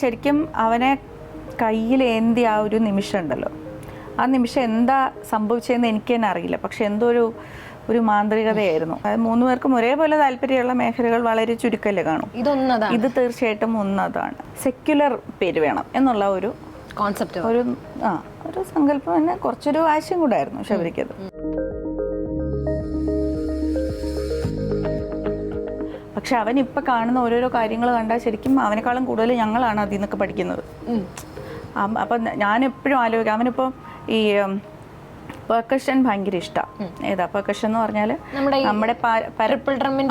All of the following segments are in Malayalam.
ശരിക്കും അവനെ കയ്യിലേന്തി ആ ഒരു നിമിഷം ഉണ്ടല്ലോ ആ നിമിഷം എന്താ സംഭവിച്ചതെന്ന് എനിക്ക് തന്നെ അറിയില്ല. പക്ഷെ എന്തോ ഒരു ഒരു മാന്ത്രികതയായിരുന്നു. അത് മൂന്ന് പേർക്കും ഒരേപോലെ താല്പര്യമുള്ള മേഖലകൾ വളരെ ചുരുക്കല്ലേ കാണും. ഇതൊന്നതാണ്. ഇത് തീർച്ചയായിട്ടും ഒന്നതാണ്. സെക്യുലർ പേര് വേണം എന്നുള്ള ഒരു കോൺസെപ്റ്റ് ഒരു ആ ഒരു സങ്കല്പം തന്നെ കുറച്ചൊരു ആശയം കൂടായിരുന്നു ശബരിക്കത് പക്ഷെ അവൻ ഇപ്പൊ കാണുന്ന ഓരോരോ കാര്യങ്ങൾ കണ്ടാൽ ശരിക്കും അവനേക്കാളും കൂടുതൽ ഞങ്ങളാണ് അതിൽ നിന്നൊക്കെ പഠിക്കുന്നത്. അപ്പൊ ഞാൻ എപ്പോഴും ആലോചിക്കും. അവനിപ്പോ ഈ പെർക്കഷൻ ഭയങ്കര ഇഷ്ടമാണ് ഏതാ? പെർക്കഷൻ എന്ന് പറഞ്ഞാൽ നമ്മുടെ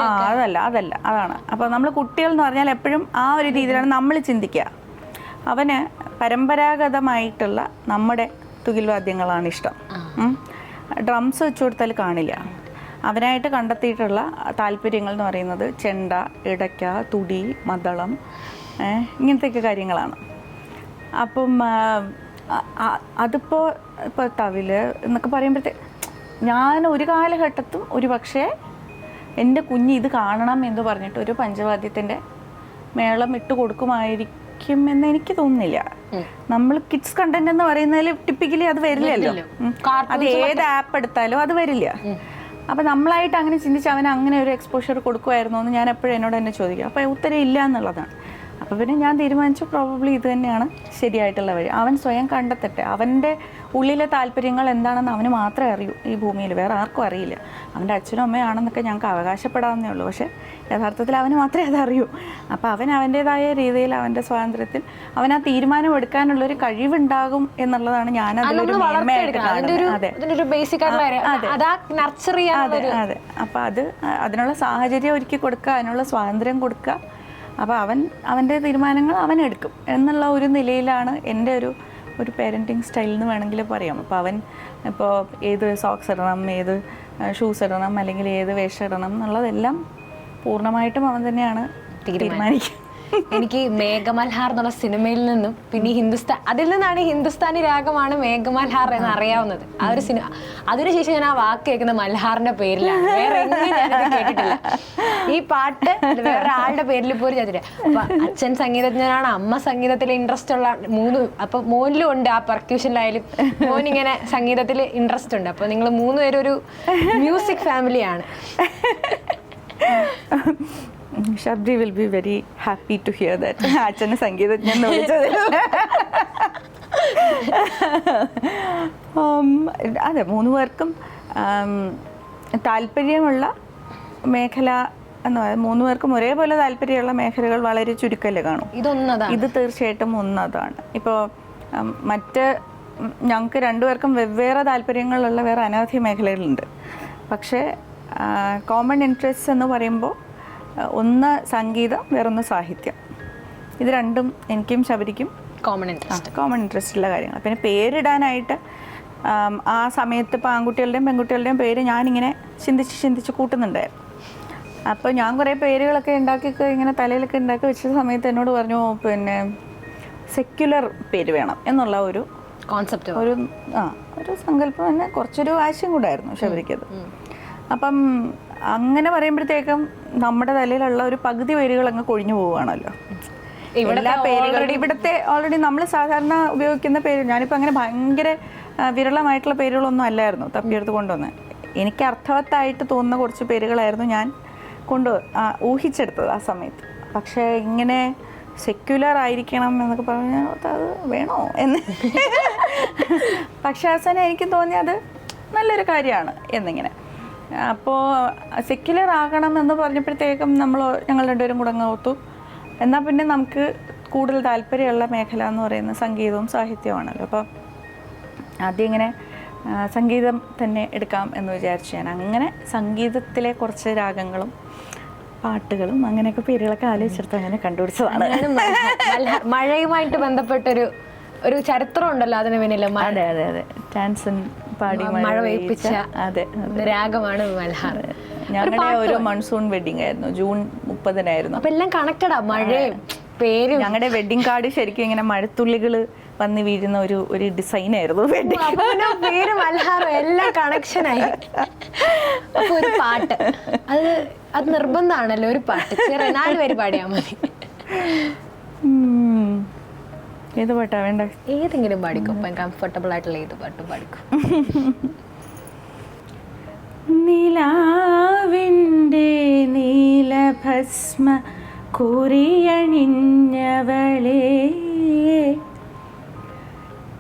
ആ അതല്ല അതല്ല അതാണ്. അപ്പോൾ നമ്മൾ കുട്ടികൾ എന്ന് പറഞ്ഞാൽ എപ്പോഴും ആ ഒരു രീതിയിലാണ് നമ്മൾ ചിന്തിക്കുക അവന് പരമ്പരാഗതമായിട്ടുള്ള നമ്മുടെ തുകിൽവാദ്യങ്ങളാണ് ഇഷ്ടം. ഡ്രംസ് വെച്ചു കൊടുത്താൽ കാണില്ല. അവനായിട്ട് കണ്ടെത്തിയിട്ടുള്ള താല്പര്യങ്ങൾ എന്ന് പറയുന്നത് ചെണ്ട ഇടയ്ക്ക തുടി മദളം ഇങ്ങനത്തെയൊക്കെ കാര്യങ്ങളാണ്. അപ്പം അതിപ്പോൾ ഇപ്പോൾ തവിൽ എന്നൊക്കെ പറയുമ്പോഴത്തേ ഞാൻ ഒരു കാലഘട്ടത്തും ഒരു പക്ഷേ എന്റെ കുഞ്ഞ് ഇത് കാണണം എന്ന് പറഞ്ഞിട്ട് ഒരു പഞ്ചവാദ്യത്തിന്റെ മേളം ഇട്ട് കൊടുക്കുമായിരിക്കും എന്ന് എനിക്ക് തോന്നുന്നില്ല. നമ്മൾ കിഡ്സ് കണ്ടന്റ് എന്ന് പറയുന്നതിൽ ടിപ്പിക്കലി അത് വരില്ലല്ലോ. അത് ഏത് ആപ്പ് എടുത്താലും അത് വരില്ല. അപ്പൊ നമ്മളായിട്ട് അങ്ങനെ ചിന്തിച്ച് അവൻ അങ്ങനെ ഒരു എക്സ്പോഷർ കൊടുക്കുമായിരുന്നോ എന്ന് ഞാൻ എപ്പോഴും എന്നോട് തന്നെ ചോദിക്കും. അപ്പോൾ ഉത്തരം ഇല്ല എന്നുള്ളതാണ്. അപ്പൊ പിന്നെ ഞാൻ തീരുമാനിച്ചു പ്രോബബ്ലി ഇത് തന്നെയാണ് ശരിയായിട്ടുള്ള വഴി. അവൻ സ്വയം കണ്ടെത്തട്ടെ. അവന്റെ ഉള്ളിലെ താല്പര്യങ്ങൾ എന്താണെന്ന് അവന് മാത്രമേ അറിയൂ ഈ ഭൂമിയിൽ. വേറെ ആർക്കും അറിയില്ല. അവന്റെ അച്ഛനും അമ്മയാണെന്നൊക്കെ ഞങ്ങൾക്ക് അവകാശപ്പെടാവുന്നേ ഉള്ളൂ. പക്ഷേ യഥാർത്ഥത്തിൽ അവന് മാത്രമേ അതറിയൂ അപ്പോൾ അവൻ അവന്റേതായ രീതിയിൽ അവന്റെ സ്വാതന്ത്ര്യത്തിൽ അവൻ ആ തീരുമാനം എടുക്കാനുള്ളൊരു കഴിവുണ്ടാകും എന്നുള്ളതാണ് ഞാൻ അതിലൊരു മേന്മയായിട്ട് കാണുന്നത്. അതാ. അതെ അപ്പോൾ അത് അതിനുള്ള സാഹചര്യം ഒരുക്കി കൊടുക്കുക അതിനുള്ള സ്വാതന്ത്ര്യം കൊടുക്കുക. അപ്പോൾ അവൻ അവന്റെ തീരുമാനങ്ങൾ അവൻ എടുക്കും എന്നുള്ള ഒരു നിലയിലാണ് എന്റെ ഒരു ഒരു പേരന്റിങ് സ്റ്റൈൽ എന്ന് വേണമെങ്കിൽ പറയാം. അപ്പോൾ അവൻ ഇപ്പോൾ ഏത് സോക്സ് ഇടണം ഏത് ഷൂസ് ഇടണം അല്ലെങ്കിൽ ഏത് വേഷം ഇടണം എന്നുള്ളതെല്ലാം പൂർണമായിട്ടും അവൻ തന്നെയാണ് തീരുമാനിക്കുക എനിക്ക് മേഘമൽഹാർ എന്നുള്ള സിനിമയിൽ നിന്നും പിന്നെ ഹിന്ദുസ്ഥാൻ അതിൽ നിന്നാണ് ഹിന്ദുസ്ഥാനി രാഗമാണ് മേഘമൽഹാർ എന്ന് അറിയാവുന്നത്. ആ ഒരു സിനിമ അതിനുശേഷം ഞാൻ ആ വാക്ക് കേൾക്കുന്ന മൽഹാറിന്റെ പേരിലാണ്. വേറെ കേട്ടിട്ടില്ല. ഈ പാട്ട് വേറെ ആളുടെ പേരിൽ പോലും ചെയ്തിട്ടില്ല അപ്പൊ അച്ഛൻ സംഗീതജ്ഞനാണ് അമ്മ സംഗീതത്തിൽ ഇൻട്രസ്റ്റ് ഉള്ള മൂന്ന് അപ്പൊ മോനിലും ഉണ്ട് ആ പെർക്യൂഷനിലായാലും മോൻ ഇങ്ങനെ സംഗീതത്തിൽ ഇൻട്രസ്റ്റ് ഉണ്ട്. അപ്പൊ നിങ്ങൾ മൂന്നുപേരൊരു പേരും ഒരു മ്യൂസിക് ഫാമിലിയാണ് Shabari will be very happy to hear that അച്ഛനെ സംഗീതജ്ഞൻ ഉം, അതെ മൂന്ന് പേർക്കും താല്പര്യമുള്ള മേഖല എന്ന് പറയുന്നത് മൂന്ന് പേർക്കും ഒരേപോലെ താല്പര്യമുള്ള മേഖലകൾ വളരെ ചുരുക്കല്ലേ കാണും. ഇതൊന്നതാണ്. ഇത് തീർച്ചയായിട്ടും ഒന്നതാണ്. ഇപ്പോൾ മറ്റ് ഞങ്ങൾക്ക് രണ്ടുപേർക്കും വെവ്വേറെ താല്പര്യങ്ങളുള്ള വേറെ അനവധി മേഖലകളുണ്ട്. പക്ഷേ കോമൺ ഇൻട്രസ്റ്റ് എന്ന് പറയുമ്പോൾ ഒന്ന് സംഗീതം വേറൊന്ന് സാഹിത്യം. ഇത് രണ്ടും എനിക്കും ശബരിക്കും കോമൺ ഇൻട്രസ്റ്റ് കോമൺ ഇൻട്രസ്റ്റ് ഉള്ള കാര്യങ്ങൾ പിന്നെ പേരിടാനായിട്ട് ആ സമയത്ത് ഇപ്പോൾ ആൺകുട്ടികളുടെയും പെൺകുട്ടികളുടെയും പേര് ഞാനിങ്ങനെ ചിന്തിച്ച് ചിന്തിച്ച് കൂട്ടുന്നുണ്ടായിരുന്നു. അപ്പോൾ ഞാൻ കുറേ പേരുകളൊക്കെ ഉണ്ടാക്കി ഇങ്ങനെ തലയിലൊക്കെ ഉണ്ടാക്കി വെച്ച സമയത്ത് എന്നോട് പറഞ്ഞു പിന്നെ സെക്യുലർ പേര് വേണം എന്നുള്ള ഒരു കോൺസെപ്റ്റ് ഒരു ആ ഒരു സങ്കല്പം തന്നെ കുറച്ചൊരു ആശയം കൂടായിരുന്നു ശബരിക്കത്. അപ്പം അങ്ങനെ പറയുമ്പോഴത്തേക്കും നമ്മുടെ തലയിലുള്ള ഒരു പകുതി പേരുകൾ അങ്ങ് കൊഴിഞ്ഞു പോവുകയാണല്ലോ. എല്ലാ പേരുകളും ഇവിടുത്തെ ഓൾറെഡി നമ്മൾ സാധാരണ ഉപയോഗിക്കുന്ന പേര് ഞാനിപ്പോൾ അങ്ങനെ ഭയങ്കര വിരളമായിട്ടുള്ള പേരുകളൊന്നും അല്ലായിരുന്നു തപ്പിയെടുത്ത് കൊണ്ടുവന്ന്. എനിക്ക് അർത്ഥവത്തായിട്ട് തോന്നുന്ന കുറച്ച് പേരുകളായിരുന്നു ഞാൻ കൊണ്ട് ഊഹിച്ചെടുത്തത് ആ സമയത്ത്. പക്ഷേ ഇങ്ങനെ സെക്യുലർ ആയിരിക്കണം എന്നൊക്കെ പറഞ്ഞാൽ അത് വേണോ എന്ന്. പക്ഷേ അവസാനം എനിക്ക് തോന്നിയത് നല്ലൊരു കാര്യമാണ് എന്നിങ്ങനെ. അപ്പോൾ സെക്യുലർ ആകണം എന്ന് പറഞ്ഞപ്പോഴത്തേക്കും നമ്മൾ ഞങ്ങൾ രണ്ടുപേരും കൂടെ എന്നാൽ പിന്നെ നമുക്ക് കൂടുതൽ താല്പര്യമുള്ള മേഖല എന്ന് പറയുന്നത് സംഗീതവും സാഹിത്യവുമാണല്ലോ. അപ്പോൾ ആദ്യം ഇങ്ങനെ സംഗീതം തന്നെ എടുക്കാം എന്ന് വിചാരിച്ചു ഞാൻ. അങ്ങനെ സംഗീതത്തിലെ കുറച്ച് രാഗങ്ങളും പാട്ടുകളും അങ്ങനെയൊക്കെ പേരുകളൊക്കെ ആലോചിച്ചെടുത്ത് അങ്ങനെ കണ്ടുപിടിച്ചതാണ്. മഴയുമായിട്ട് ബന്ധപ്പെട്ടൊരു ഒരു ചരിത്രം ഉണ്ടല്ലോ അതിന് പിന്നിൽ മ- അതെ അതെ അതെ. ചാൻസൺ പാടി മഴ പെയ്പ്പിച്ച അതെ രാഗമാണ് മൽഹാർ. ഞങ്ങളുടെ ഒരു മൺസൂൺ വെഡിങ് ആയിരുന്നു. ജൂൺ മുപ്പതിനായിരുന്നു. അപ്പൊ എല്ലാം കണക്റ്റഡാ? മഴയും പേരും. ഞങ്ങളുടെ വെഡിങ് കാർഡ് ശരിക്കും ഇങ്ങനെ മഴത്തുള്ളികൾ വന്ന് വീഴുന്ന ഒരു ഒരു ഡിസൈൻ ആയിരുന്നു പേര് മൽഹാറും എല്ലാം കണക്ഷനായി അപ്പൊ ഒരു പാട്ട്. അത് അത് നിർബന്ധമാണല്ലോ ഒരു പാട്ട്. ചെറിയ നാല് പേര് പാടിയാ മതി. ഏത് പാട്ടാ വേണ്ട? ഏതെങ്കിലും പാടിക്കും. അപ്പം കംഫർട്ടബിൾ ആയിട്ടുള്ള ഏത് പാട്ടും പാടിക്കും. നിലാവിന്റെ നീലഭസ്മ കുറിയണിഞ്ഞവളേ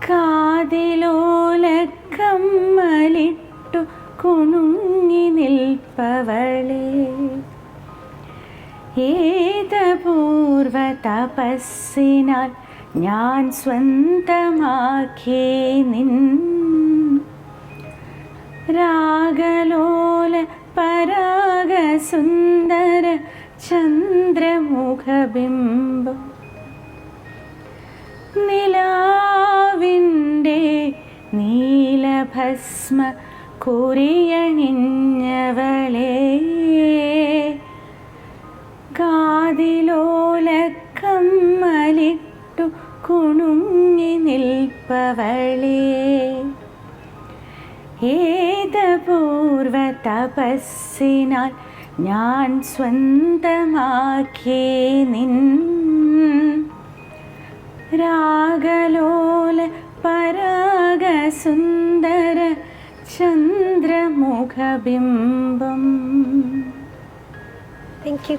കാതിലോലക്കമ്മലിട്ടു കുണുങ്ങി നിൽപ്പവളേ. ഏതപൂർവ തപസ്സിനാൽ ഞാൻ സ്വന്തമാക്കി നിൻ രാഗലോല പരാഗസുന്ദര ചന്ദ്രമുഖബിംബം. നിലാവിന്റെ നീലഭസ്മ കുറിയണിഞ്ഞവളെ കാതിലോലക്കമ്മലി കുണുങ്ങി നിൽപ്പവളേ. ഏതപൂർവ തപസ്സിനാൽ ഞാൻ സ്വന്തമാക്കി നിൻ. രാഗലോല പരാഗസുന്ദര ചന്ദ്രമുഖബിംബം. താങ്ക് യു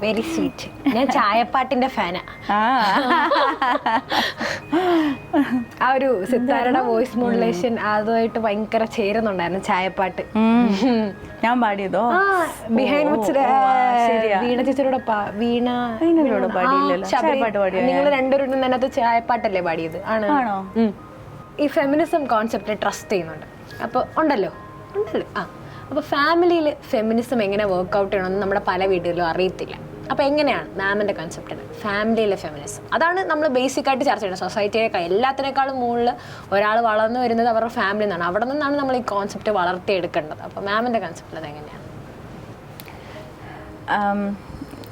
വെരി സ്വീറ്റ് ഞാൻ ചായപ്പാട്ടിന്റെ ഫാനാ ആ. ഒരു സിത്താരയുടെ വോയിസ് മോഡുലേഷൻ അതുമായിട്ട് ഭയങ്കര ചേരുന്നുണ്ടായിരുന്നു ചായപ്പാട്ട്. ഞാൻ പാടിയതോ? ബിഹൈൻഡ്. വീണ ചേച്ചിയോടെ വീണ നിങ്ങൾ രണ്ടുപേരും അതിനകത്ത് ചായപ്പാട്ടല്ലേ പാടിയത്? ആണ്. ആണോ? ഈ ഫെമിനിസം കോൺസെപ്റ്റ് ട്രസ്റ്റ് ചെയ്യുന്നുണ്ട്. അപ്പൊ ഉണ്ടല്ലോ? ഉണ്ടല്ലോ. ആ. അപ്പോൾ ഫാമിലിയിൽ ഫെമിനിസം എങ്ങനെ വർക്ക്ഔട്ട് ചെയ്യണമെന്ന് നമ്മുടെ പല വീടുകളിലും അറിയത്തില്ല. അപ്പോൾ എങ്ങനെയാണ് മാമിന്റെ കൺസെപ്റ്റിന് ഫാമിലിയിലെ ഫെമിനിസം അതാണ് നമ്മൾ ബേസിക് ആയിട്ട് ചർച്ച ചെയ്യുന്നത്. സൊസൈറ്റിയേക്കാൾ എല്ലാത്തിനേക്കാളും മുകളിൽ ഒരാൾ വളർന്നു വരുന്നത് അവരുടെ ഫാമിലി നിന്നാണ് അവിടെ നിന്നാണ് നമ്മൾ ഈ കോൺസെപ്റ്റ് വളർത്തിയെടുക്കേണ്ടത്. അപ്പോൾ മാമിന്റെ കൺസെപ്റ്റിൽ അത് എങ്ങനെയാണ്?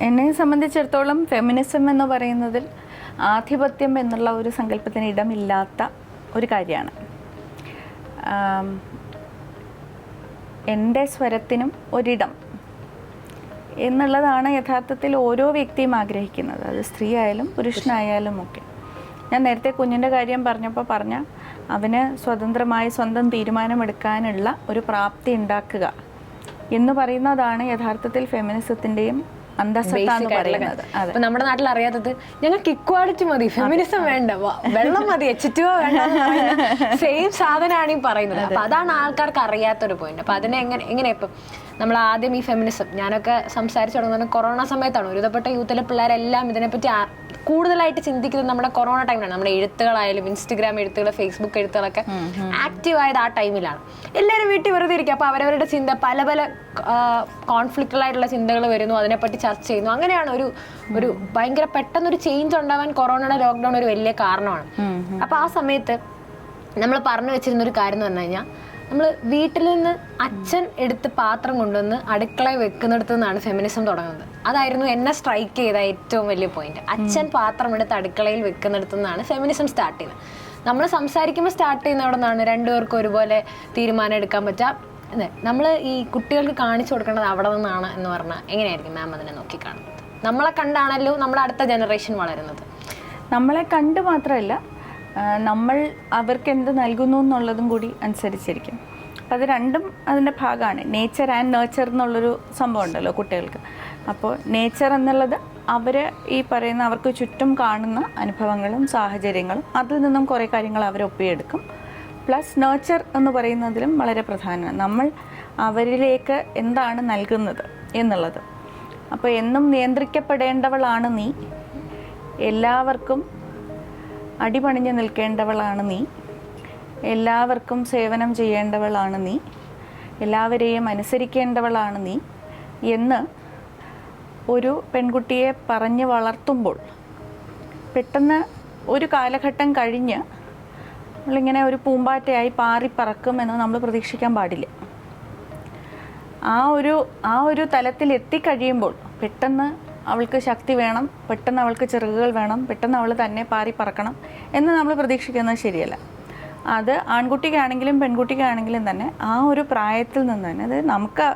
എന്നെ സംബന്ധിച്ചിടത്തോളം ഫെമിനിസം എന്ന് പറയുന്നതിൽ ആധിപത്യം എന്നുള്ള ഒരു സങ്കല്പത്തിന് ഇടമില്ലാത്ത ഒരു കാര്യമാണ്. എന്റെ സ്വരത്തിനും ഒരിടം എന്നുള്ളതാണ് യഥാർത്ഥത്തിൽ ഓരോ വ്യക്തിയും ആഗ്രഹിക്കുന്നത്. അത് സ്ത്രീ ആയാലും പുരുഷനായാലും ഒക്കെ. ഞാൻ നേരത്തെ കുഞ്ഞിന്റെ കാര്യം പറഞ്ഞപ്പോൾ പറഞ്ഞ അവന് സ്വതന്ത്രമായി സ്വന്തം തീരുമാനമെടുക്കാനുള്ള ഒരു പ്രാപ്തി ഉണ്ടാക്കുക എന്ന് പറയുന്നതാണ് യഥാർത്ഥത്തിൽ ഫെമിനിസത്തിന്റെയും പറയുന്നത്. കാര്യം. നമ്മുടെ നാട്ടിൽ അറിയാത്തത് ഞങ്ങൾക്ക് ഇക്വാളിറ്റി മതി ഫെമിനിസം വേണ്ട. വെള്ളം മതി എച്ച് ടു വേണ്ട സെയിം സാധനമാണ് ഈ പറയുന്നത്. അപ്പൊ അതാണ് ആൾക്കാർക്ക് അറിയാത്തൊരു പോയിന്റ് അപ്പൊ അതിനെ എങ്ങനെ എങ്ങനെ ഇപ്പം നമ്മൾ ആദ്യം ഈ ഫെമിനിസം ഞാനൊക്കെ സംസാരിച്ചു തുടങ്ങുന്നത് കൊറോണ സമയത്താണ്. ഒരുവിധപ്പെട്ട യൂത്തിലെ പിള്ളേരെല്ലാം ഇതിനെപ്പറ്റി കൂടുതലായിട്ട് ചിന്തിക്കുന്നത് നമ്മുടെ കൊറോണ ടൈമിലാണ് നമ്മുടെ എഴുത്തുകളായാലും ഇൻസ്റ്റഗ്രാം എഴുത്തുകൾ ഫേസ്ബുക്ക് എഴുത്തുകളൊക്കെ ആക്റ്റീവ് ആയത് ആ ടൈമിലാണ് എല്ലാവരും വീട്ടിൽ വെറുതെ ഇരിക്കും. അപ്പോൾ അവരവരുടെ ചിന്ത പല പല കോൺഫ്ലിക്റ്റുകളായിട്ടുള്ള ചിന്തകൾ വരുന്നു. അതിനെപ്പറ്റി ചർച്ച ചെയ്യുന്നു. അങ്ങനെയാണ് ഒരു ഒരു ഭയങ്കര പെട്ടെന്നൊരു ചേഞ്ച് ഉണ്ടാവാൻ കൊറോണയുടെ ലോക്ക്ഡൗൺ ഒരു വലിയ കാരണമാണ്. അപ്പോൾ ആ സമയത്ത് നമ്മൾ പറഞ്ഞു വെച്ചിരുന്ന ഒരു കാര്യം എന്ന് പറഞ്ഞു കഴിഞ്ഞാൽ നമ്മൾ വീട്ടിൽ നിന്ന് അച്ഛൻ എടുത്ത് പാത്രം കൊണ്ടുവന്ന് അടുക്കള വെക്കുന്നിടത്ത് നിന്നാണ് ഫെമിനിസം തുടങ്ങുന്നത്. അതായിരുന്നു എന്നെ സ്ട്രൈക്ക് ചെയ്ത ഏറ്റവും വലിയ പോയിന്റ് അച്ഛൻ പാത്രം എടുത്ത് അടുക്കളയിൽ വെക്കുന്നിടത്ത് നിന്നാണ് ഫെമിനിസം സ്റ്റാർട്ട് ചെയ്യുന്നത്. നമ്മൾ സംസാരിക്കുമ്പോൾ സ്റ്റാർട്ട് ചെയ്യുന്ന അവിടെ നിന്നാണ്? രണ്ടുപേർക്കും ഒരുപോലെ തീരുമാനം എടുക്കാൻ പറ്റാം അതെ നമ്മൾ ഈ കുട്ടികൾക്ക് കാണിച്ചു കൊടുക്കേണ്ടത് അവിടെ നിന്നാണ് എന്ന് പറഞ്ഞാൽ എങ്ങനെയായിരിക്കും മാം അതിനെ നോക്കിക്കാണുന്നത് നമ്മളെ കണ്ടാണല്ലോ നമ്മുടെ അടുത്ത ജനറേഷൻ വളരുന്നത്. നമ്മളെ കണ്ട് മാത്രമല്ല നമ്മൾ അവർക്ക് എന്ത് നൽകുന്നു എന്നുള്ളതും കൂടി അനുസരിച്ചിരിക്കും. അപ്പോൾ അത് രണ്ടും അതിന്റെ ഭാഗമാണ്. നേച്ചർ ആൻഡ് നേച്ചർ എന്നുള്ളൊരു സംഭവം ഉണ്ടല്ലോ കുട്ടികൾക്ക്. അപ്പോൾ നേച്ചർ എന്നുള്ളത് അവർ ഈ പറയുന്ന അവർക്ക് ചുറ്റും കാണുന്ന അനുഭവങ്ങളും സാഹചര്യങ്ങളും അതിൽ നിന്നും കുറേ കാര്യങ്ങൾ അവർ ഒപ്പിയെടുക്കും. പ്ലസ് നേച്ചർ എന്ന് പറയുന്നതിലും വളരെ പ്രധാനമാണ്. നമ്മൾ അവരിലേക്ക് എന്താണ് നൽകുന്നത് എന്നുള്ളത്. അപ്പോൾ എന്നും നിയന്ത്രിക്കപ്പെടേണ്ടവളാണ് നീ. എല്ലാവർക്കും അടിപണിഞ്ഞ് നിൽക്കേണ്ടവളാണ് നീ. എല്ലാവർക്കും സേവനം ചെയ്യേണ്ടവളാണ് നീ. എല്ലാവരെയും അനുസരിക്കേണ്ടവളാണ് നീ എന്ന് ഒരു പെൺകുട്ടിയെ പറഞ്ഞ് വളർത്തുമ്പോൾ പെട്ടെന്ന് ഒരു കാലഘട്ടം കഴിഞ്ഞ് നമ്മളിങ്ങനെ ഒരു പൂമ്പാറ്റയായി പാറിപ്പറക്കുമെന്ന് നമ്മൾ പ്രതീക്ഷിക്കാൻ പാടില്ല. ആ ഒരു ആ ഒരു തലത്തിൽ എത്തിക്കഴിയുമ്പോൾ പെട്ടെന്ന് അവൾക്ക് ശക്തി വേണം പെട്ടെന്ന് അവൾക്ക് ചിറകുകൾ വേണം പെട്ടെന്ന് അവൾ തന്നെ പാറി പറക്കണം എന്ന് നമ്മൾ പ്രതീക്ഷിക്കുന്നത് ശരിയല്ല. അത് ആൺകുട്ടിക്കാണെങ്കിലും പെൺകുട്ടിക്കാണെങ്കിലും തന്നെ ആ ഒരു പ്രായത്തിൽ നിന്ന് തന്നെ അത് നമുക്ക്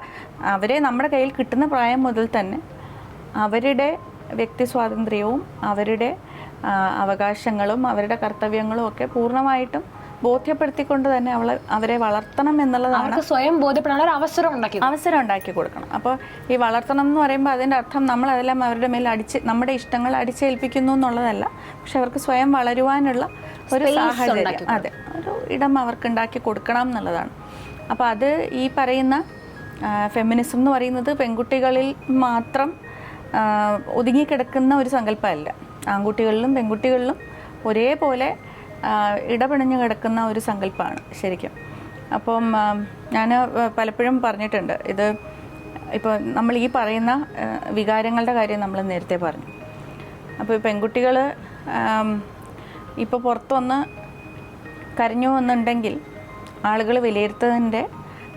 അവരെ നമ്മുടെ കയ്യിൽ കിട്ടുന്ന പ്രായം മുതൽ തന്നെ അവരുടെ വ്യക്തി സ്വാതന്ത്ര്യവും അവരുടെ അവകാശങ്ങളും അവരുടെ കർത്തവ്യങ്ങളും ഒക്കെ പൂർണമായിട്ടും ബോധ്യപ്പെടുത്തിക്കൊണ്ട് തന്നെ അവളെ അവരെ വളർത്തണം എന്നുള്ളതാണ് സ്വയം ബോധ്യപ്പെടാൻ ഒരു അവസരം ഉണ്ടാക്കി അവസരം ഉണ്ടാക്കി കൊടുക്കണം. അപ്പോൾ ഈ വളർത്തണം എന്ന് പറയുമ്പോൾ അതിന്റെ അർത്ഥം നമ്മൾ അതെല്ലാം അവരുടെ മേൽ അടിച്ച് നമ്മുടെ ഇഷ്ടങ്ങൾ അടിച്ചേൽപ്പിക്കുന്നു എന്നുള്ളതല്ല. പക്ഷെ അവർക്ക് സ്വയം വളരുവാനുള്ള ഒരു സാഹചര്യം. അതെ. ഒരു ഇടം അവർക്ക് ഉണ്ടാക്കി കൊടുക്കണം എന്നുള്ളതാണ്. അപ്പോൾ അത് ഈ പറയുന്ന ഫെമിനിസം എന്ന് പറയുന്നത് പെൺകുട്ടികളിൽ മാത്രം ഒതുങ്ങിക്കിടക്കുന്ന ഒരു സങ്കല്പമല്ല. ആൺകുട്ടികളിലും പെൺകുട്ടികളിലും ഒരേപോലെ ഇടപിണഞ്ഞു കിടക്കുന്ന ഒരു സങ്കല്പമാണ് ശരിക്കും. അപ്പം ഞാൻ പലപ്പോഴും പറഞ്ഞിട്ടുണ്ട്. ഇത് ഇപ്പോൾ നമ്മൾ ഈ പറയുന്ന വികാരങ്ങളുടെ കാര്യം നമ്മൾ നേരത്തെ പറഞ്ഞു. അപ്പോൾ പെൺകുട്ടികൾ ഇപ്പോൾ പുറത്തൊന്ന് കരഞ്ഞു എന്നുണ്ടെങ്കിൽ ആളുകൾ വിലയിരുത്തുന്നതിന്റെ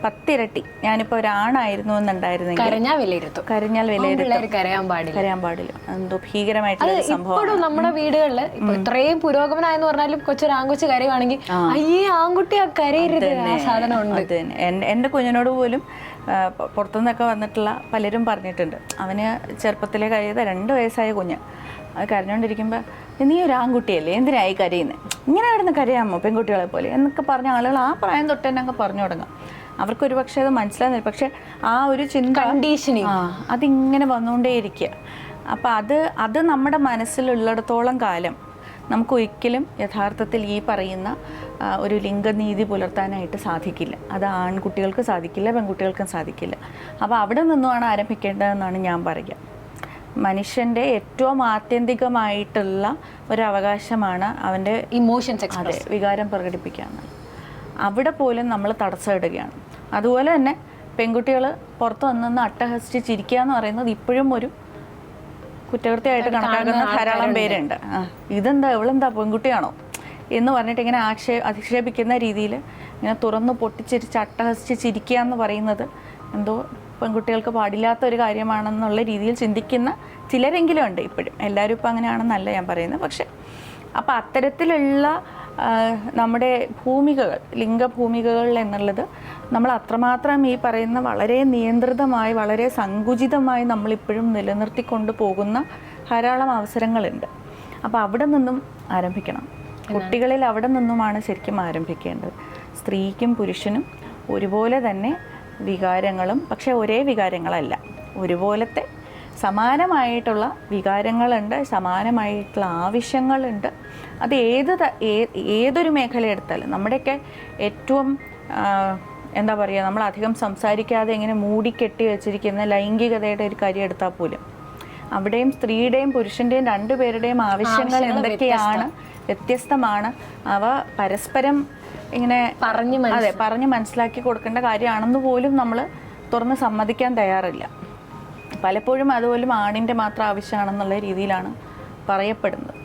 പത്തിരട്ടി. ഞാനിപ്പോ ഒരാണായിരുന്നു എന്നുണ്ടായിരുന്നെങ്കിൽ വിലയിരുത്തും. കരഞ്ഞാൽ വിലയിരുത്തും. കരയാൻ പാടില്ല. കരയാൻ പാടില്ല. എന്തോ ഭീകരമായിട്ടുള്ള സംഭവം നമ്മുടെ വീടുകളിൽ ഇത്രയും പുരോഗമനായെന്ന് പറഞ്ഞാലും കൊച്ചൊരു ആൺകൊച്ചു കരയുവാണെങ്കിൽ അയ്യേ ആൺകുട്ടി ആ കരയരുത് സാധനം ഉണ്ട് എന്റെ കുഞ്ഞിനോട് പോലും പുറത്തുനിന്നൊക്കെ വന്നിട്ടുള്ള പലരും പറഞ്ഞിട്ടുണ്ട്. അവന് ചെറുപ്പത്തിലെ കരയത് രണ്ട് വയസ്സായ കുഞ്ഞ്. അത് കരഞ്ഞുകൊണ്ടിരിക്കുമ്പോൾ നീ ഒരു ആൺകുട്ടിയല്ലേ? എന്തിനായി കരയുന്നത് ഇങ്ങനെ കിടന്ന് കരയാമോ പെൺകുട്ടികളെ പോലെ? എന്നൊക്കെ പറഞ്ഞ ആളുകൾ ആ പ്രായം തൊട്ട് തന്നെ അങ്ങ് പറഞ്ഞു തുടങ്ങാം. അവർക്കൊരു പക്ഷേ അത് മനസ്സിലാകുന്നില്ല പക്ഷെ ആ ഒരു ചിന്ത കണ്ടീഷനിങ്. അതിങ്ങനെ വന്നുകൊണ്ടേയിരിക്കുക അപ്പം അത് അത് നമ്മുടെ മനസ്സിലുള്ളിടത്തോളം കാലം നമുക്ക് ഒരിക്കലും യഥാർത്ഥത്തിൽ ഈ പറയുന്ന ഒരു ലിംഗനീതി പുലർത്താനായിട്ട് സാധിക്കില്ല. അത് ആൺകുട്ടികൾക്ക് സാധിക്കില്ല പെൺകുട്ടികൾക്കും സാധിക്കില്ല. അപ്പോൾ അവിടെ നിന്നുമാണ് ആരംഭിക്കേണ്ടതെന്നാണ് ഞാൻ പറയുക. മനുഷ്യന്റെ ഏറ്റവും ആത്യന്തികമായിട്ടുള്ള ഒരു അവകാശമാണ് അവന്റെ ഇമോഷൻസ് അതെ വികാരം പ്രകടിപ്പിക്കുക എന്നുള്ളത്. അവിടെ പോലും നമ്മൾ തടസ്സമിടുകയാണ്. അതുപോലെ തന്നെ പെൺകുട്ടികൾ പുറത്ത് വന്നിന്ന് അട്ടഹസിച്ച് ചിരിക്കുക എന്ന് പറയുന്നത് ഇപ്പോഴും ഒരു കുറ്റകൃത്യമായിട്ട് കണക്കാക്കുന്ന ധാരാളം പേരുണ്ട്. ഇതെന്താ ഇവളെന്താ പെൺകുട്ടിയാണോ എന്ന് പറഞ്ഞിട്ട് ഇങ്ങനെ ആക്ഷേ അധിക്ഷേപിക്കുന്ന രീതിയിൽ ഇങ്ങനെ തുറന്ന് പൊട്ടിച്ചിരിച്ച് അട്ടഹസിച്ച് ചിരിക്കുക എന്ന് പറയുന്നത് എന്തോ പെൺകുട്ടികൾക്ക് പാടില്ലാത്ത ഒരു കാര്യമാണെന്നുള്ള രീതിയിൽ ചിന്തിക്കുന്ന ചിലരെങ്കിലും ഉണ്ട് ഇപ്പോഴും. എല്ലാവരും ഇപ്പം അങ്ങനെയാണെന്നല്ല ഞാൻ പറയുന്നത്. പക്ഷേ അപ്പം അത്തരത്തിലുള്ള നമ്മുടെ ഭൂമികകൾ ലിംഗഭൂമികകൾ എന്നുള്ളത് നമ്മൾ അത്രമാത്രം ഈ പറയുന്ന വളരെ നിയന്ത്രിതമായി വളരെ സങ്കുചിതമായി നമ്മളിപ്പോഴും നിലനിർത്തിക്കൊണ്ട് പോകുന്ന ധാരാളം അവസരങ്ങളുണ്ട്. അപ്പോൾ അവിടെ നിന്നും ആരംഭിക്കണം. കുട്ടികളിൽ അവിടെ നിന്നുമാണ് ശരിക്കും ആരംഭിക്കേണ്ടത്. സ്ത്രീക്കും പുരുഷനും ഒരുപോലെ തന്നെ വികാരങ്ങളും പക്ഷേ ഒരേ വികാരങ്ങളല്ല. ഒരുപോലത്തെ സമാനമായിട്ടുള്ള വികാരങ്ങളുണ്ട് സമാനമായിട്ടുള്ള ആവശ്യങ്ങളുണ്ട്. അത് ഏത് ഏതൊരു മേഖല എടുത്താലും നമ്മുടെയൊക്കെ ഏറ്റവും എന്താ പറയുക നമ്മൾ അധികം സംസാരിക്കാതെ ഇങ്ങനെ മൂടിക്കെട്ടി വെച്ചിരിക്കുന്ന ലൈംഗികതയുടെ ഒരു കാര്യം എടുത്താൽ പോലും അവിടെയും സ്ത്രീയുടെയും പുരുഷന്റെയും രണ്ടുപേരുടെയും ആവശ്യങ്ങൾ എന്തൊക്കെയാണ് വ്യത്യസ്തമാണ്. അവ പരസ്പരം ഇങ്ങനെ പറഞ്ഞു അതെ പറഞ്ഞ് മനസ്സിലാക്കി കൊടുക്കേണ്ട കാര്യമാണെന്ന് പോലും നമ്മൾ തുറന്ന് സമ്മതിക്കാൻ തയ്യാറില്ല. പലപ്പോഴും അതുപോലും ആണിന്റെ മാത്രം ആവശ്യമാണെന്നുള്ള രീതിയിലാണ് പറയപ്പെടുന്നത്.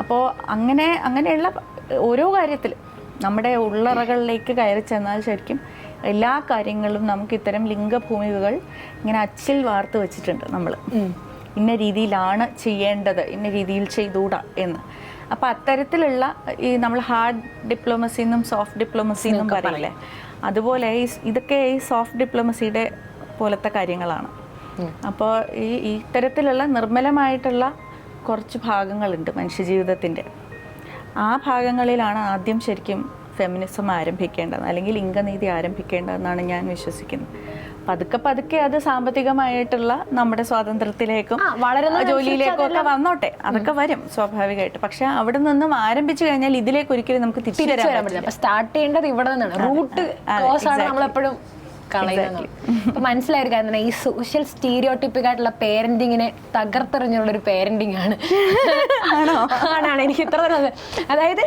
അപ്പോൾ അങ്ങനെ അങ്ങനെയുള്ള ഓരോ കാര്യത്തിലും നമ്മുടെ ഉള്ളറകളിലേക്ക് കയറി ചെന്നാൽ ശരിക്കും എല്ലാ കാര്യങ്ങളും നമുക്ക് ഇത്തരം ലിംഗഭൂമികകൾ ഇങ്ങനെ അച്ചിൽ വാർത്ത് വെച്ചിട്ടുണ്ട് നമ്മൾ ഇന്ന രീതിയിലാണ് ചെയ്യേണ്ടത് ഇന്ന രീതിയിൽ ചെയ്തുകൂടാ എന്ന്. അപ്പം അത്തരത്തിലുള്ള ഈ നമ്മൾ ഹാർഡ് ഡിപ്ലോമസി എന്നും സോഫ്റ്റ് ഡിപ്ലോമസി എന്നും പറയില്ലേ? അതുപോലെ ഈ ഇതൊക്കെ ഈ സോഫ്റ്റ് ഡിപ്ലോമസിയുടെ പോലത്തെ കാര്യങ്ങളാണ്. അപ്പോൾ ഈ ഇത്തരത്തിലുള്ള നിർമ്മലമായിട്ടുള്ള കുറച്ച് ഭാഗങ്ങളുണ്ട് മനുഷ്യജീവിതത്തിന്റെ. ആ ഭാഗങ്ങളിലാണ് ആദ്യം ശരിക്കും ഫെമിനിസം ആരംഭിക്കേണ്ടത് അല്ലെങ്കിൽ ലിംഗനീതി ആരംഭിക്കേണ്ടതെന്നാണ് ഞാൻ വിശ്വസിക്കുന്നത്. പതുക്കെ പതുക്കെ അത് സാമ്പത്തികമായിട്ടുള്ള നമ്മുടെ സ്വാതന്ത്ര്യത്തിലേക്കും വളരുന്ന ജോലിയിലേക്കും ഒക്കെ വന്നോട്ടെ. അതൊക്കെ വരും സ്വാഭാവികമായിട്ട്. പക്ഷെ അവിടെ നിന്നും ആരംഭിച്ചു കഴിഞ്ഞാൽ ഇതിലേക്ക് ഒരിക്കലും നമുക്ക് തിരിച്ചു സ്റ്റാർട്ട് ചെയ്യേണ്ടത് ഇവിടെ നിന്നാണ്. റൂട്ട് ആണ് നമ്മളെപ്പോഴും കളയുന്നത് അപ്പൊ മനസ്സിലായ കാര്യം ഈ സോഷ്യൽ സ്റ്റീരിയോട്ടിപ്പിക് ആയിട്ടുള്ള പേരന്റിങ്ങിനെ തകർത്തെറിഞ്ഞുള്ള ഒരു പേരന്റിങ് ആണ്? ആണാണ് എനിക്ക് ഇത്ര. അതായത്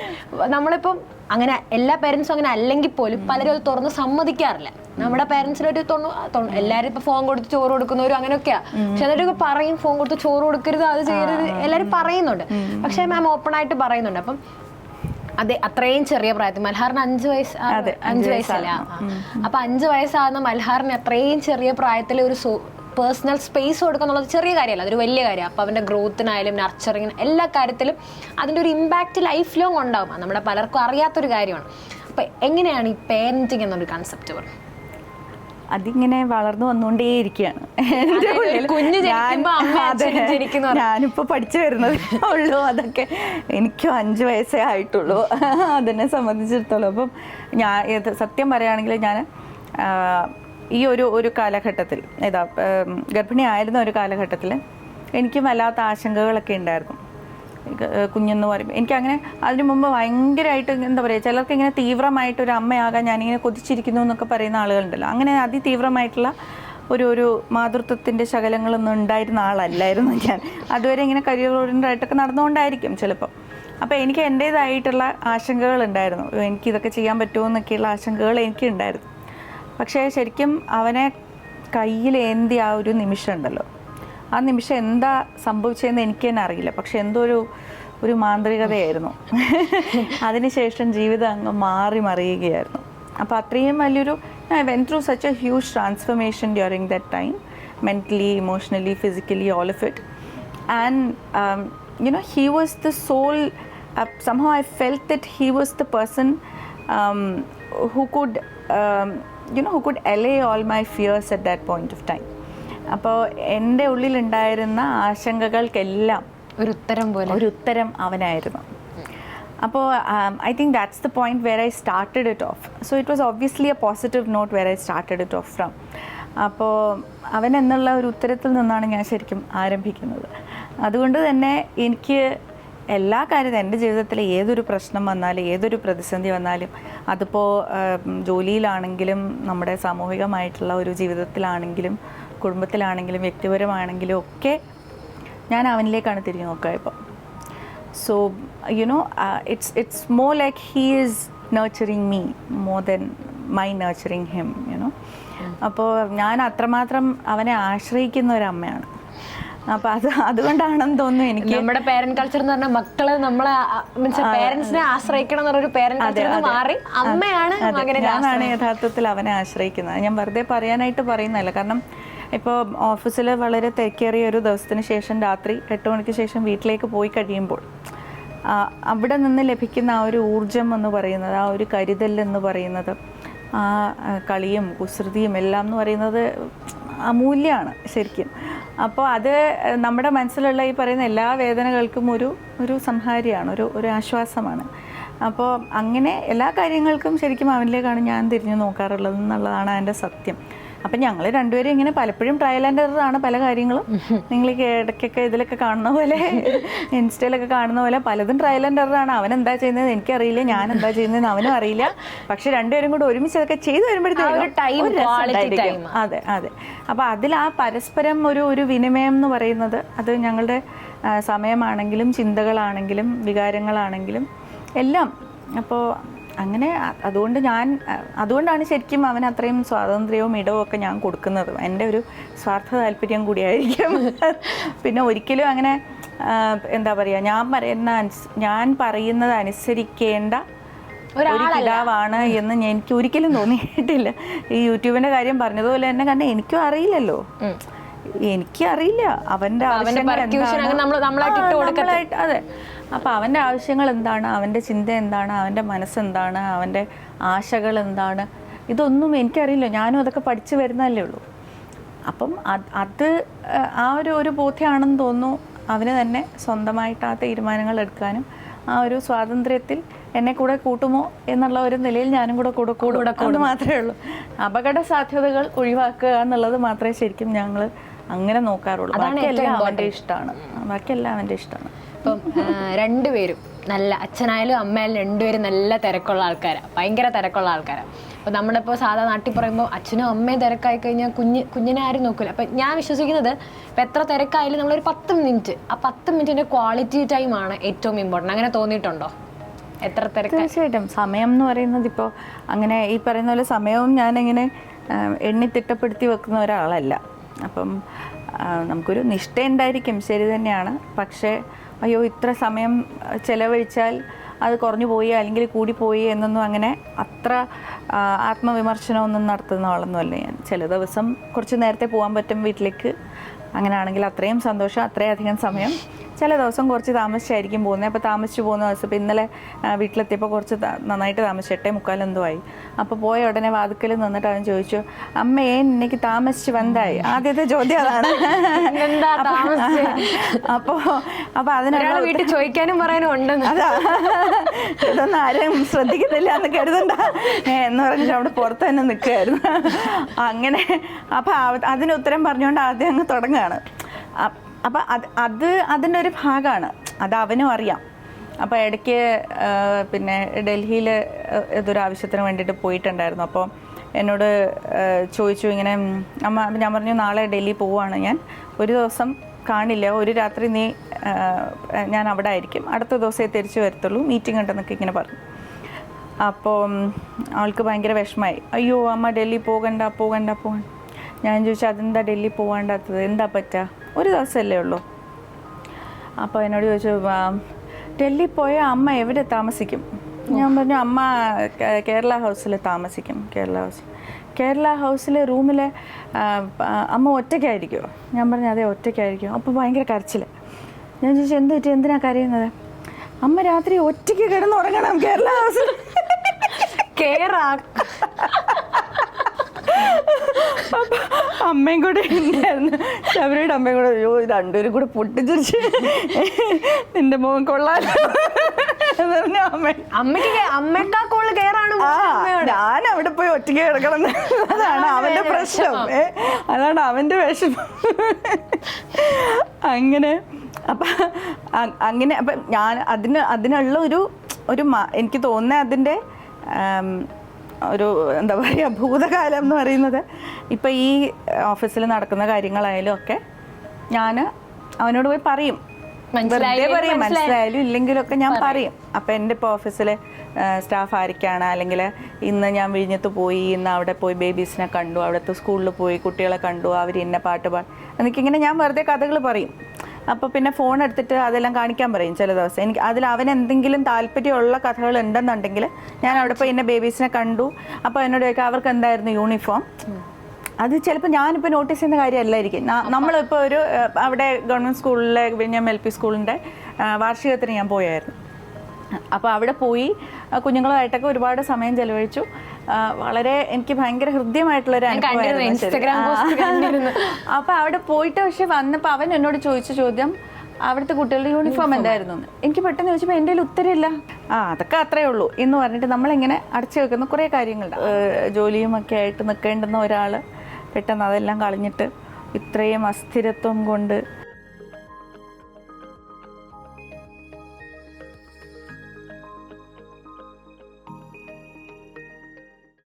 നമ്മളിപ്പം അങ്ങനെ എല്ലാ പേരൻസും അങ്ങനെ അല്ലെങ്കിൽ പോലും പലരും അത് തുറന്ന് സമ്മതിക്കാറില്ല. നമ്മുടെ പേരൻസിനൊരു തൊണ്ണൂ എല്ലാരും എല്ലാവരും ഇപ്പൊ ഫോൺ കൊടുത്ത് ചോറ് കൊടുക്കുന്നവരും അങ്ങനെയൊക്കെയാ. പക്ഷെ എന്നിട്ട് പറയും ഫോൺ കൊടുത്ത് ചോറ് കൊടുക്കരുത് അത് ചെയ്യരുത് എല്ലാരും പറയുന്നുണ്ട്. പക്ഷെ മാം ഓപ്പൺ ആയിട്ട് പറയുന്നുണ്ട്. അപ്പം അതെ അത്രയും ചെറിയ പ്രായത്തിൽ. മൽഹാറിന് അഞ്ച് വയസ്സ് അഞ്ചു വയസ്സല്ല? അപ്പൊ അഞ്ച് വയസ്സാകുന്ന മൽഹാറിന് അത്രയും ചെറിയ പ്രായത്തിൽ ഒരു പേഴ്സണൽ സ്പേസ് കൊടുക്കുക എന്നുള്ളത് ചെറിയ കാര്യമല്ല അതൊരു വലിയ കാര്യമാണ്. അപ്പോൾ അവന്റെ ഗ്രോത്തിനായാലും നർച്ചറിങ്ങിന് എല്ലാ കാര്യത്തിലും അതിന്റെ ഒരു ഇമ്പാക്റ്റ് ലൈഫ് ലോങ് ഉണ്ടാവും നമ്മുടെ പലർക്കും അറിയാത്തൊരു കാര്യമാണ്. അപ്പോൾ എങ്ങനെയാണ് ഈ പേരന്റിങ് എന്നൊരു കൺസെപ്റ്റ് പറയുന്നത് അതിങ്ങനെ വളർന്നു വന്നുകൊണ്ടേയിരിക്കുകയാണ് എന്റെ ഉള്ളിൽ. കുഞ്ഞ്. ഞാനിപ്പോ പഠിച്ചു വരുന്നത് ഉള്ളൂ അതൊക്കെ എനിക്കും അഞ്ച് വയസ്സേ ആയിട്ടുള്ളൂ അതിനെ സംബന്ധിച്ചിടത്തോളം അപ്പം ഞാൻ സത്യം പറയുകയാണെങ്കിൽ ഞാൻ ഈ ഒരു ഒരു കാലഘട്ടത്തിൽ ഏതാ ഉം, ഗർഭിണി ആയിരുന്ന ഒരു കാലഘട്ടത്തിൽ എനിക്ക് വല്ലാത്ത ആശങ്കകളൊക്കെ ഉണ്ടായിരുന്നു ഇത്, കുഞ്ഞെന്ന് പറയുമ്പോൾ എനിക്കങ്ങനെ അതിനു മുമ്പ് ഭയങ്കരമായിട്ട് എന്താ പറയുക ചിലർക്ക് ഇങ്ങനെ തീവ്രമായിട്ട് ഒരു അമ്മയാകാൻ ഞാനിങ്ങനെ കൊതിച്ചിരിക്കുന്നു എന്നൊക്കെ പറയുന്ന ആളുകളുണ്ടല്ലോ. അങ്ങനെ അതിതീവ്രമായിട്ടുള്ള ഒരു ഒരു മാതൃത്വത്തിന്റെ ശകലങ്ങളൊന്നും ഉണ്ടായിരുന്ന ആളല്ലായിരുന്നു ഞാൻ. അതുവരെ ഇങ്ങനെ കരിയർ ഓറിയന്റായിട്ടൊക്കെ നടന്നുകൊണ്ടായിരിക്കും ചിലപ്പം. അപ്പോൾ എനിക്ക് എന്റേതായിട്ടുള്ള ആശങ്കകൾ ഉണ്ടായിരുന്നു എനിക്കിതൊക്കെ ചെയ്യാൻ പറ്റുമോ എന്നൊക്കെയുള്ള ആശങ്കകൾ എനിക്കുണ്ടായിരുന്നു. പക്ഷേ ശരിക്കും അവനെ കയ്യിലേന്തി ആ ഒരു നിമിഷം ഉണ്ടല്ലോ ആ നിമിഷം എന്താ സംഭവിച്ചതെന്ന് എനിക്ക് തന്നെ അറിയില്ല. പക്ഷെ എന്തോ ഒരു ഒരു മാന്ത്രികതയായിരുന്നു അതിനുശേഷം ജീവിതം അങ്ങ് മാറി മറിയുകയായിരുന്നു. അപ്പോൾ അത്രയും വലിയൊരു I went through such a huge transformation during that time mentally emotionally physically all of it and you know he was the soul somehow I somehow that he was the person who could you know who could allay all my fears at that my of at അപ്പോൾ എന്റെ ഉള്ളിലുണ്ടായിരുന്ന ആശങ്കകൾക്കെല്ലാം ഒരു ഉത്തരം പോലെ. ഒരു ഉത്തരം അവനായിരുന്നു അപ്പോൾ I think that's the point where I started it off so it was obviously a positive note where I started it off from അപ്പോൾ അവൻ എന്നുള്ള ഒരു ഉത്തരത്തിൽ നിന്നാണ് ഞാൻ ശരിക്കും ആരംഭിക്കുന്നത്. അതുകൊണ്ട് തന്നെ എനിക്ക് എല്ലാ കാര്യത്തിലും എന്റെ ജീവിതത്തിൽ ഏതൊരു പ്രശ്നം വന്നാലും ഏതൊരു പ്രതിസന്ധി വന്നാലും അതിപ്പോൾ ജോലിയിലാണെങ്കിലും നമ്മുടെ സാമൂഹികമായിട്ടുള്ള ഒരു ജീവിതത്തിലാണെങ്കിലും കുടുംബത്തിലാണെങ്കിലും വ്യക്തിപരമാണെങ്കിലും ഒക്കെ ഞാൻ അവനിലേക്കാണ് തിരിഞ്ഞു നോക്കുക ഇപ്പം so you know it's it's more like he is nurturing me more than my nurturing him you know അപ്പോൾ ഞാൻ അത്രമാത്രം അവനെ ആശ്രയിക്കുന്ന ഒരു അമ്മയാണ് അപ്പോൾ അത് അതുകൊണ്ടാണെന്ന് തോന്നുന്നു എനിക്ക് നമ്മുടെ പേരന്റ് കൾച്ചർ എന്ന് പറഞ്ഞാൽ മക്കൾ നമ്മളെ മീൻസ് പേരൻസിനെ ആശ്രയിക്കണം എന്നൊരു പേരന്റ് മാറി അമ്മയാണ് ഞാനാണ് യഥാർത്ഥത്തിൽ അവനെ ആശ്രയിക്കുന്നത്. ഞാൻ വെറുതെ പറയാനായിട്ട് പറയുന്നതല്ല. കാരണം ഇപ്പോൾ ഓഫീസിൽ വളരെ തിരക്കേറിയ ഒരു ദിവസത്തിന് ശേഷം രാത്രി എട്ട് മണിക്ക് ശേഷം വീട്ടിലേക്ക് പോയി കഴിയുമ്പോൾ അവിടെ നിന്ന് ലഭിക്കുന്ന ആ ഒരു ഊർജം എന്ന് പറയുന്നത് ആ ഒരു കരുതൽ എന്ന് പറയുന്നത് ആ കളിയും കുസൃതിയും എല്ലാം എന്ന് പറയുന്നത് അമൂല്യമാണ് ശരിക്കും. അപ്പോൾ അത് നമ്മുടെ മനസ്സിലുള്ള ഈ പറയുന്ന എല്ലാ വേദനകൾക്കും ഒരു ഒരു സംഹാരിയാണ് ഒരു ഒരു ആശ്വാസമാണ്. അപ്പോൾ അങ്ങനെ എല്ലാ കാര്യങ്ങൾക്കും ശരിക്കും അവനിലേക്കാണ് ഞാൻ തിരിഞ്ഞു നോക്കാറുള്ളത് എന്നുള്ളതാണ് അതിന്റെ സത്യം. അപ്പം ഞങ്ങൾ രണ്ടുപേരും ഇങ്ങനെ പലപ്പോഴും ട്രയൽ ആൻഡ് എറർ ആണ് പല കാര്യങ്ങളും. നിങ്ങൾ ഇടയ്ക്കൊക്കെ ഇതിലൊക്കെ കാണുന്ന പോലെ ഇൻസ്റ്റയിലൊക്കെ കാണുന്ന പോലെ പലതും ട്രയൽ ആൻഡ് എറർ ആണ്. അവൻ എന്താ ചെയ്യുന്നത് എനിക്കറിയില്ല ഞാൻ എന്താ ചെയ്യുന്നതെന്ന് അവനും അറിയില്ല. പക്ഷെ രണ്ടുപേരും കൂടെ ഒരുമിച്ച് അതൊക്കെ ചെയ്തു വരുമ്പോഴത്തേക്കും. അതെ അതെ. അപ്പോൾ അതിൽ ആ പരസ്പരം ഒരു ഒരു വിനിമയം എന്ന് പറയുന്നത് അത് ഞങ്ങളുടെ സമയമാണെങ്കിലും ചിന്തകളാണെങ്കിലും വികാരങ്ങളാണെങ്കിലും എല്ലാം. അപ്പോൾ അങ്ങനെ അതുകൊണ്ട് ഞാൻ അതുകൊണ്ടാണ് ശരിക്കും അവൻ അത്രയും സ്വാതന്ത്ര്യവും ഇടവും ഒക്കെ ഞാൻ കൊടുക്കുന്നത്. എന്റെ ഒരു സ്വാർത്ഥ താല്പര്യം കൂടിയായിരിക്കും. പിന്നെ ഒരിക്കലും അങ്ങനെ എന്താ പറയുക ഞാൻ പറയുന്ന ഞാൻ പറയുന്നത് അനുസരിക്കേണ്ട ഒരു പിതാവാണ് എന്ന് ഞാൻ- എനിക്ക് ഒരിക്കലും തോന്നിയിട്ടില്ല. ഈ യൂട്യൂബിന്റെ കാര്യം പറഞ്ഞതുപോലെ തന്നെ കാരണം എനിക്കും അറിയില്ലല്ലോ. എനിക്കറിയില്ല. അവന്റെ ആവശ്യങ്ങൾ അതെ. അപ്പൊ അവന്റെ ആവശ്യങ്ങൾ എന്താണ്? അവന്റെ ചിന്ത എന്താണ്? അവന്റെ മനസ്സെന്താണ്? അവന്റെ ആശകൾ എന്താണ്? ഇതൊന്നും എനിക്കറിയില്ല. ഞാനും അതൊക്കെ പഠിച്ചു വരുന്നതല്ലേ ഉള്ളൂ. അപ്പം അത് അത് ആ ഒരു ഒരു ബോധ്യമാണെന്ന് തോന്നുന്നു അവന് തന്നെ സ്വന്തമായിട്ട് ആ തീരുമാനങ്ങൾ എടുക്കാനും ആ ഒരു സ്വാതന്ത്ര്യത്തിൽ എന്നെ കൂടെ കൂട്ടുമോ എന്നുള്ള ഒരു നിലയിൽ ഞാനും കൂടെ കൂടെ കൂടെ. കൂടെ മാത്രമേ ഉള്ളൂ. അപകട സാധ്യതകൾ ഒഴിവാക്കുക എന്നുള്ളത് മാത്രമേ ശരിക്കും ഞങ്ങൾ അങ്ങനെ നോക്കാറുള്ളൂ. ബാക്കിയെല്ലാം അവന്റെ ഇഷ്ടമാണ്. ബാക്കിയെല്ലാം അവന്റെ ഇഷ്ടമാണ്. ഇപ്പം ആ, രണ്ടുപേരും നല്ല അച്ഛനായാലും അമ്മയായാലും രണ്ടുപേരും നല്ല തിരക്കുള്ള ആൾക്കാരാണ് ഭയങ്കര തിരക്കുള്ള ആൾക്കാരാണ് അപ്പോൾ നമ്മളിപ്പോൾ സാധാ നാട്ടിൽ പറയുമ്പോൾ അച്ഛനും അമ്മയും തിരക്കായി കഴിഞ്ഞാൽ കുഞ്ഞ് കുഞ്ഞിനെ ആരും നോക്കില്ല അപ്പം ഞാൻ വിശ്വസിക്കുന്നത് ഇപ്പം എത്ര തിരക്കായാലും നമ്മളൊരു പത്ത് മിനിറ്റ് ആ പത്ത് മിനിറ്റിന്റെ ക്വാളിറ്റി ടൈമാണ് ഏറ്റവും ഇമ്പോർട്ടന്റ് അങ്ങനെ തോന്നിയിട്ടുണ്ടോ? എത്ര തിരക്ക്? തീർച്ചയായിട്ടും. സമയം എന്ന് പറയുന്നത് ഇപ്പോൾ അങ്ങനെ ഈ പറയുന്ന പോലെ സമയവും ഞാനിങ്ങനെ എണ്ണി തിട്ടപ്പെടുത്തി വെക്കുന്ന ഒരാളല്ല. അപ്പം നമുക്കൊരു നിഷ്ഠ ഉണ്ടായിരിക്കും. ശരി തന്നെയാണ്. പക്ഷേ അയ്യോ ഇത്ര സമയം ചിലവഴിച്ചാൽ അത് കുറഞ്ഞു പോയി അല്ലെങ്കിൽ കൂടിപ്പോയി എന്നൊന്നും അങ്ങനെ അത്ര ആത്മവിമർശനമൊന്നും നടത്തുന്ന ആളൊന്നുമല്ല ഞാൻ. ചില ദിവസം കുറച്ച് നേരത്തെ പോകാൻ പറ്റും വീട്ടിലേക്ക്. അങ്ങനെയാണെങ്കിൽ അത്രയും സന്തോഷം അത്രയധികം സമയം ചില ദിവസം കുറച്ച് താമസിച്ചായിരിക്കും പോകുന്നത്. അപ്പോൾ താമസിച്ച് പോകുന്ന ദിവസം ഇപ്പോൾ ഇന്നലെ വീട്ടിലെത്തിയപ്പോൾ കുറച്ച് നന്നായിട്ട് താമസിച്ചു. എട്ടേ മുക്കാലെന്തോ ആയി. അപ്പോൾ പോയ ഉടനെ വാതുക്കൽ നിന്നിട്ട് അവൻ ചോദിച്ചു അമ്മ ഏൻ ഇന്നേക്ക് താമസിച്ച് വന്നായി ആദ്യത്തെ ചോദ്യം അതാണ്? അപ്പോൾ അപ്പോൾ അതിനുള്ള വീട്ടിൽ ചോദിക്കാനും പറയാനും ഉണ്ടെന്ന്. അതാ. ഇതൊന്നും ആരും ശ്രദ്ധിക്കുന്നില്ല എന്ന് കരുതണ്ട. എന്ന് പറഞ്ഞിട്ട് അവിടെ പുറത്ത് തന്നെ നിൽക്കുകയായിരുന്നു. അങ്ങനെ അപ്പോൾ അതിന് ഉത്തരം പറഞ്ഞുകൊണ്ട് ആദ്യം അങ്ങ് തുടങ്ങുകയാണ്. അപ്പൊ അത് അത് അതിന്റെ ഒരു ഭാഗമാണ് അത് അവനും അറിയാം. അപ്പോൾ ഇടയ്ക്ക് പിന്നെ ഡൽഹിയിൽ ഇതൊരു ആവശ്യത്തിന് വേണ്ടിയിട്ട് പോയിട്ടുണ്ടായിരുന്നു. അപ്പോൾ എന്നോട് ചോദിച്ചു ഇങ്ങനെ അമ്മ ഞാൻ പറഞ്ഞു നാളെ ഡൽഹി പോവുകയാണ് ഞാൻ. ഒരു ദിവസം കാണില്ല. ഒരു രാത്രി നീ ഞാൻ അവിടെ ആയിരിക്കും. അടുത്ത ദിവസമേ തിരിച്ചു വരത്തുള്ളൂ. മീറ്റിംഗ് ഉണ്ടെന്നൊക്കെ ഇങ്ങനെ പറഞ്ഞു. അപ്പോൾ അവൾക്ക് ഭയങ്കര വിഷമമായി. അയ്യോ അമ്മ ഡൽഹി പോകണ്ട പോകണ്ട പോകണ്ട. ഞാൻ ചോദിച്ചു അതെന്താ ഡൽഹി പോകാണ്ടാത്തത് എന്താ പറ്റുക ഒരു ദിവസമല്ലേ ഉള്ളൂ. അപ്പോൾ എന്നോട് ചോദിച്ചു "ആ, ഡൽഹി പോയ അമ്മ എവിടെ താമസിക്കും? ഞാൻ പറഞ്ഞു അമ്മ കേരള ഹൗസിൽ താമസിക്കും കേരള ഹൗസിൽ കേരള ഹൗസിലെ റൂമിൽ അമ്മ ഒറ്റയ്ക്കായിരിക്കുമോ ഞാൻ പറഞ്ഞു അതെ ഒറ്റയ്ക്കായിരിക്കും. അപ്പോൾ ഭയങ്കര കരച്ചിൽ. ഞാൻ ചോദിച്ചു എന്ത് പറ്റി? എന്തിനാ കരയുന്നത്? അമ്മ രാത്രി ഒറ്റയ്ക്ക് കിടന്നുറങ്ങണം കേരള ഹൗസിൽ. കേറാ. അമ്മയും കൂടെ ഉണ്ടായിരുന്നു. ശബരിയുടെ അമ്മയും കൂടെ അയ്യോ ഇത് രണ്ടുപേരും കൂടെ പൊട്ടിച്ചിരിച്ച് നിന്റെ മോൻ കൊള്ളാലോ അമ്മയ്ക്ക് ഞാൻ അവിടെ പോയി ഒറ്റയ്ക്ക് കിടക്കണം. അതാണ് അവന്റെ പ്രശ്നം. അതാണ് അവന്റെ വിഷമം. അങ്ങനെ അപ്പൊ അങ്ങനെ അപ്പൊ ഞാൻ അതിന് അതിനുള്ള ഒരു ഒരു എനിക്ക് തോന്നുന്ന അതിന്റെ ആം, ഒരു എന്താ പറയുക ഭൂതകാലം എന്ന് പറയുന്നത്. ഇപ്പം ഈ ഓഫീസിൽ നടക്കുന്ന കാര്യങ്ങളായാലും ഒക്കെ ഞാൻ അവനോട് പോയി പറയും? വെറുതെ പറയും മനസ്സിലായി. മനസ്സിലായാലും ഇല്ലെങ്കിലൊക്കെ ഞാൻ പറയും. അപ്പം എന്റെ ഇപ്പോൾ ഓഫീസിലെ സ്റ്റാഫ് ആരൊക്കെയാണ് അല്ലെങ്കിൽ ഇന്ന് ഞാൻ വിഴിഞ്ഞത്ത് പോയി ഇന്ന് അവിടെ പോയി ബേബീസിനെ കണ്ടു അവിടുത്തെ സ്കൂളിൽ പോയി കുട്ടികളെ കണ്ടു അവർ ഇന്ന പാട്ട് പാടി എന്നൊക്കെ ഇങ്ങനെ ഞാൻ വെറുതെ കഥകൾ പറയും. അപ്പോൾ പിന്നെ ഫോൺ എടുത്തിട്ട് അതെല്ലാം കാണിക്കാൻ പറയും ചില ദിവസം. എനിക്ക് അതിൽ അവൻ എന്തെങ്കിലും താല്പര്യമുള്ള കഥകൾ ഉണ്ടെന്നുണ്ടെങ്കിൽ ഞാൻ അവിടെ പോയി എന്നെ ബേബീസിനെ കണ്ടു. അപ്പോൾ എന്നോട് ചോദിക്കാം അവർക്ക് എന്തായിരുന്നു യൂണിഫോം അത് ചിലപ്പോൾ ഞാനിപ്പോൾ നോട്ടീസ് ചെയ്യുന്ന കാര്യമല്ലായിരിക്കും. നമ്മളിപ്പോൾ ഒരു അവിടെ ഗവൺമെന്റ് സ്കൂളിലെ വിഴിഞ്ഞം എൽ പി സ്കൂളിന്റെ വാർഷികത്തിന് ഞാൻ പോയായിരുന്നു. അപ്പോൾ അവിടെ പോയി കുഞ്ഞുങ്ങളുമായിട്ടൊക്കെ ഒരുപാട് സമയം ചെലവഴിച്ചു. വളരെ എനിക്ക് ഭയങ്കര ഹൃദ്യമായിട്ടുള്ളൊരു അനുഭവമായിരുന്നു അപ്പൊ. അവിടെ പോയിട്ട് പക്ഷെ വന്നപ്പോൾ അവൻ എന്നോട് ചോദിച്ച ചോദ്യം അവിടുത്തെ കുട്ടികളുടെ യൂണിഫോം എന്തായിരുന്നു. എനിക്ക് പെട്ടെന്ന് ചോദിച്ചപ്പോൾ എന്റെ കയ്യിൽ ഉത്തരമില്ല. ആ അതൊക്കെ അത്രേ ഉള്ളൂ. എന്ന് പറഞ്ഞിട്ട് നമ്മളിങ്ങനെ അടച്ചു വെക്കുന്ന കുറേ കാര്യങ്ങളുണ്ട്. ജോലിയുമൊക്കെ ജോലിയും ഒക്കെ ആയിട്ട് നിൽക്കേണ്ടുന്ന ഒരാൾ പെട്ടെന്ന് അതെല്ലാം കളഞ്ഞിട്ട് ഇത്രയും അസ്ഥിരത്വം കൊണ്ട്